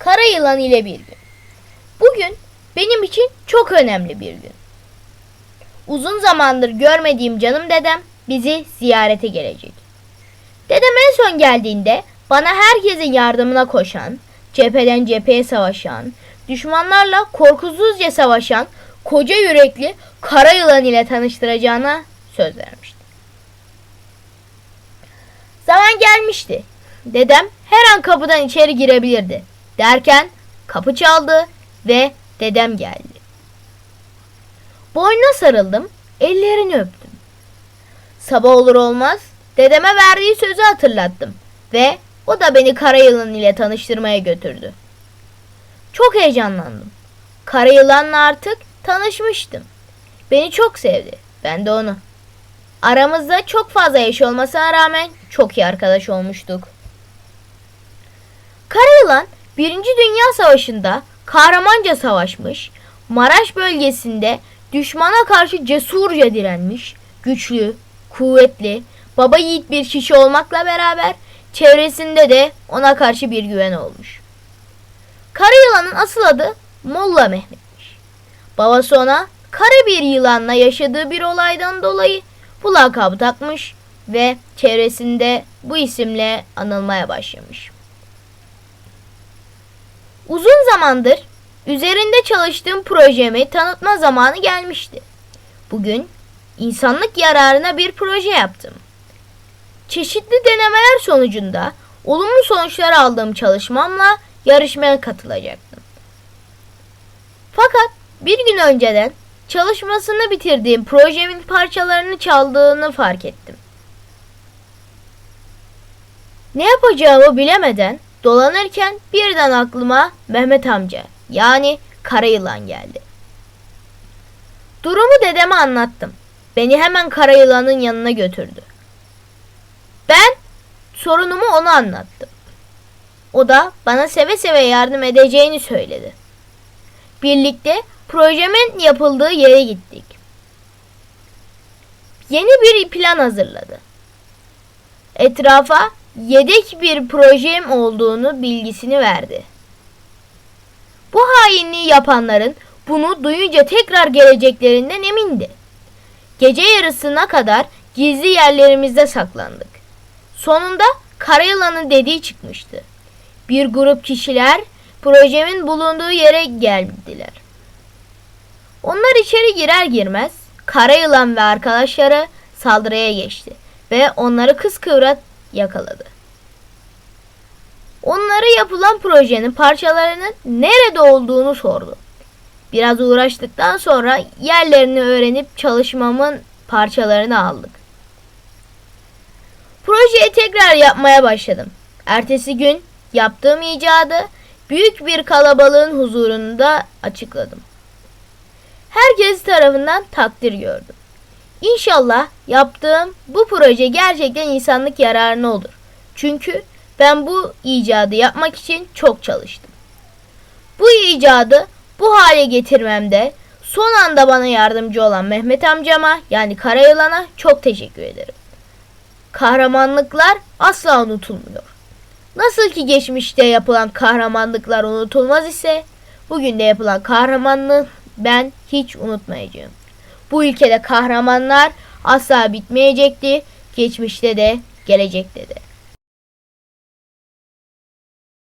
Kara yılan ile bir gün. Bugün benim için çok önemli bir gün. Uzun zamandır görmediğim canım dedem bizi ziyarete gelecek. Dedem en son geldiğinde bana herkesin yardımına koşan, cepheden cepheye savaşan, düşmanlarla korkusuzca savaşan koca yürekli kara yılan ile tanıştıracağına söz vermişti. Zaman gelmişti. Dedem her an kapıdan içeri girebilirdi. Derken kapı çaldı ve dedem geldi. Boynuna sarıldım, ellerini öptüm. Sabah olur olmaz dedeme verdiği sözü hatırlattım ve o da beni kara yılan ile tanıştırmaya götürdü. Çok heyecanlandım. Kara yılanla artık tanışmıştım. Beni çok sevdi. Ben de onu. Aramızda çok fazla yaş olmasına rağmen çok iyi arkadaş olmuştuk. Kara yılan Birinci Dünya Savaşı'nda kahramanca savaşmış, Maraş bölgesinde düşmana karşı cesurca direnmiş, güçlü, kuvvetli, baba yiğit bir kişi olmakla beraber çevresinde de ona karşı bir güven olmuş. Kara yılanın asıl adı Molla Mehmet'miş. Babası ona kara bir yılanla yaşadığı bir olaydan dolayı bu lakabı takmış ve çevresinde bu isimle anılmaya başlamış. Uzun zamandır üzerinde çalıştığım projemi tanıtma zamanı gelmişti. Bugün insanlık yararına bir proje yaptım. Çeşitli denemeler sonucunda olumlu sonuçlar aldığım çalışmamla yarışmaya katılacaktım. Fakat bir gün önceden çalışmasını bitirdiğim projemin parçalarını çaldığını fark ettim. Ne yapacağımı bilemeden dolanırken birden aklıma Mehmet amca yani kara yılan geldi. Durumu dedeme anlattım. Beni hemen kara yılanın yanına götürdü. Ben sorunumu ona anlattım. O da bana seve seve yardım edeceğini söyledi. Birlikte projemin yapıldığı yere gittik. Yeni bir plan hazırladı. Etrafa yedek bir projem olduğunu bilgisini verdi. Bu hainliği yapanların bunu duyunca tekrar geleceklerinden emindi. Gece yarısına kadar gizli yerlerimizde saklandık. Sonunda Karayılan'ın dediği çıkmıştı. Bir grup kişiler projemin bulunduğu yere geldiler. Onlar içeri girer girmez Karayılan ve arkadaşları saldırıya geçti ve onları kıskıvrak yakaladı. Onlara yapılan projenin parçalarının nerede olduğunu sordu. Biraz uğraştıktan sonra yerlerini öğrenip çalışmamın parçalarını aldık. Projeyi tekrar yapmaya başladım. Ertesi gün yaptığım icadı büyük bir kalabalığın huzurunda açıkladım. Herkes tarafından takdir gördüm. İnşallah yaptığım bu proje gerçekten insanlık yararına olur. Çünkü ben bu icadı yapmak için çok çalıştım. Bu icadı bu hale getirmemde son anda bana yardımcı olan Mehmet amcama yani Karayılan'a çok teşekkür ederim. Kahramanlıklar asla unutulmuyor. Nasıl ki geçmişte yapılan kahramanlıklar unutulmaz ise bugün de yapılan kahramanlığı ben hiç unutmayacağım. Bu ülkede kahramanlar asla bitmeyecekti. Geçmişte de gelecekte de.